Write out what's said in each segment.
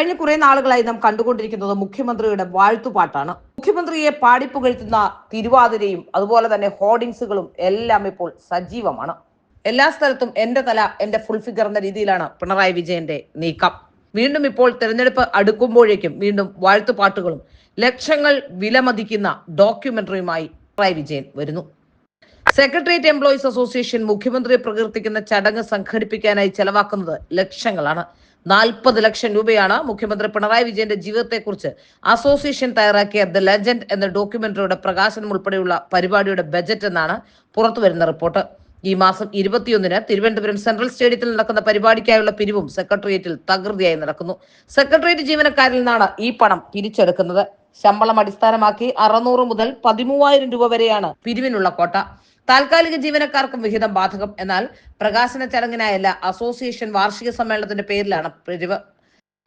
കഴിഞ്ഞ കുറെ നാളുകളായി നാം കണ്ടുകൊണ്ടിരിക്കുന്നത് മുഖ്യമന്ത്രിയുടെ വാഴ്ത്തുപാട്ടാണ്. മുഖ്യമന്ത്രിയെ പാടിപ്പുകഴ്ത്തുന്ന തിരുവാതിരയും അതുപോലെ തന്നെ ഹോർഡിങ്സുകളും എല്ലാം ഇപ്പോൾ സജീവമാണ്. എല്ലാ സ്ഥലത്തും എന്റെ തല എന്റെ ഫുൾ ഫിഗർ എന്ന രീതിയിലാണ് പിണറായി വിജയന്റെ നീക്കം. വീണ്ടും ഇപ്പോൾ തെരഞ്ഞെടുപ്പ് അടുക്കുമ്പോഴേക്കും വീണ്ടും വാഴ്ത്തുപാട്ടുകളും ലക്ഷങ്ങൾ വിലമതിക്കുന്ന ഡോക്യുമെന്ററിയുമായി പിണറായി വിജയൻ വരുന്നു. സെക്രട്ടേറിയറ്റ് എംപ്ലോയീസ് അസോസിയേഷൻ മുഖ്യമന്ത്രി പ്രകീർത്തിക്കുന്ന ചടങ്ങ് സംഘടിപ്പിക്കാനായി ചെലവാക്കുന്നത് ലക്ഷങ്ങളാണ്. നാൽപ്പത് ലക്ഷം രൂപയാണ് മുഖ്യമന്ത്രി പിണറായി വിജയന്റെ ജീവിതത്തെക്കുറിച്ച് അസോസിയേഷൻ തയ്യാറാക്കിയ ദ ലെജൻഡ് എന്ന ഡോക്യുമെന്ററിയുടെ പ്രകാശനം ഉൾപ്പെടെയുള്ള പരിപാടിയുടെ ബജറ്റ് എന്നാണ് പുറത്തുവരുന്ന റിപ്പോർട്ട്. ഈ മാസം ഇരുപത്തിയൊന്നിന് തിരുവനന്തപുരം സെൻട്രൽ സ്റ്റേഡിയത്തിൽ നടക്കുന്ന പരിപാടിക്കായുള്ള പിരിവും സെക്രട്ടേറിയറ്റിൽ തകൃതിയായി നടക്കുന്നു. സെക്രട്ടേറിയറ്റ് ജീവനക്കാരിൽ നിന്നാണ് ഈ പണം പിരിച്ചെടുക്കുന്നത്. ശമ്പളം അടിസ്ഥാനമാക്കി അറുന്നൂറ് മുതൽ പതിമൂവായിരം രൂപ വരെയാണ് പിരിവിനുള്ള കോട്ട താൽക്കാലിക ജീവനക്കാർക്കും വിഹിതം ബാധകം. എന്നാൽ പ്രകാശന ചടങ്ങിനായല്ല അസോസിയേഷൻ വാർഷിക സമ്മേളനത്തിന്റെ പേരിലാണ് പിരിവ്.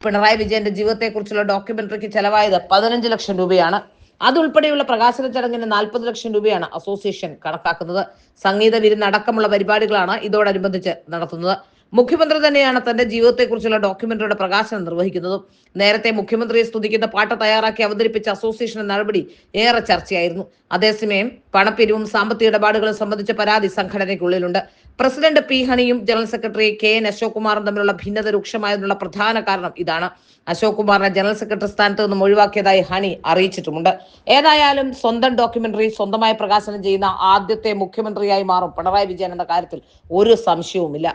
പിണറായി വിജയന്റെ ജീവിതത്തെക്കുറിച്ചുള്ള ഡോക്യുമെന്ററിക്ക് ചെലവായത് പതിനഞ്ച് ലക്ഷം രൂപയാണ്. അതുൾപ്പെടെയുള്ള പ്രകാശന ചടങ്ങിന് നാൽപ്പത് ലക്ഷം രൂപയാണ് അസോസിയേഷൻ കണക്കാക്കുന്നത്. സംഗീത വിരുന്ന് അടക്കമുള്ള പരിപാടികളാണ് ഇതോടനുബന്ധിച്ച് നടത്തുന്നത്. മുഖ്യമന്ത്രി തന്നെയാണ് തന്റെ ജീവിതത്തെക്കുറിച്ചുള്ള ഡോക്യുമെന്ററിയുടെ പ്രകാശനം നിർവഹിക്കുന്നതും. നേരത്തെ മുഖ്യമന്ത്രിയെ സ്തുതിക്കുന്ന പാട്ട് തയ്യാറാക്കി അവതരിപ്പിച്ച അസോസിയേഷൻ നടപടി ഏറെ ചർച്ചയായിരുന്നു. അതേസമയം പണപ്പിരിവും സാമ്പത്തിക ഇടപാടുകളും സംബന്ധിച്ച പരാതി സംഘടനയ്ക്കുള്ളിലുണ്ട്. President P ഹണിയും general secretary K N Ashok കുമാറും തമ്മിലുള്ള ഭിന്നത രൂക്ഷമായതിനുള്ള പ്രധാന കാരണം ഇതാണ്. അശോക് കുമാറിനെ ജനറൽ സെക്രട്ടറി സ്ഥാനത്ത് നിന്നും ഒഴിവാക്കിയതായി ഹണി അറിയിച്ചിട്ടുമുണ്ട്. ഏതായാലും സ്വന്തം ഡോക്യുമെന്ററി സ്വന്തമായി പ്രകാശനം ചെയ്യുന്ന ആദ്യത്തെ മുഖ്യമന്ത്രിയായി മാറും പിണറായി വിജയൻ എന്ന കാര്യത്തിൽ ഒരു സംശയവുമില്ല.